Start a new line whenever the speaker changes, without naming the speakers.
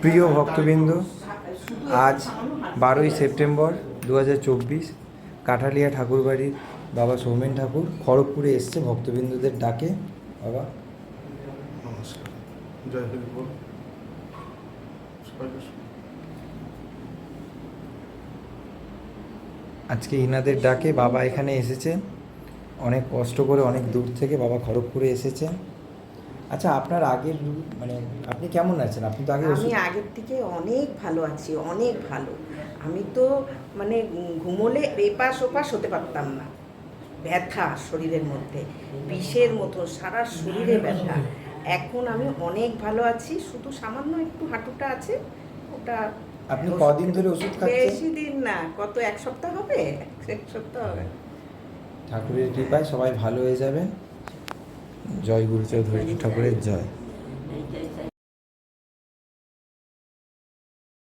প্রিয় ভক্তবৃন্দ আজ বারোই সেপ্টেম্বর দু হাজার চব্বিশ কাঠালিয়া ঠাকুরবাড়ির বাবা সৌমেন ঠাকুর খড়গপুরে এসছে ভক্তবৃন্দদের ডাকে। বাবা।
নমস্কার। জয় হরি বল।
আজকে ইনাদের ডাকে বাবা এখানে এসেছেন। অনেক কষ্ট করে অনেক দূর থেকে বাবা খড়গপুরে এসেছেন। আচ্ছা আপনার আগের মানে আপনি কেমন আছেন? আপনি তো আগে
আমি আগের থেকে অনেক ভালো আছি অনেক ভালো। আমি তো মানে ঘুমোলে এপাশ ওপাশ হতে পারতাম না। ব্যথা শরীরের মধ্যে বিষের মতো সারা শরীরে ব্যথা। এখন আমি অনেক ভালো আছি শুধু সামান্য একটু হাঁটুটা আছে ওটা
আপনি কদিন ধরে ওষুধ খাচ্ছেন?
বেশি দিন না কত এক সপ্তাহ হবে? এক সপ্তাহ হবে।
ঠাকুরের কৃপায় সবাই ভালো হয়ে যাবেন জয় গুরু চৌধুরী ঠাকুরের জয়।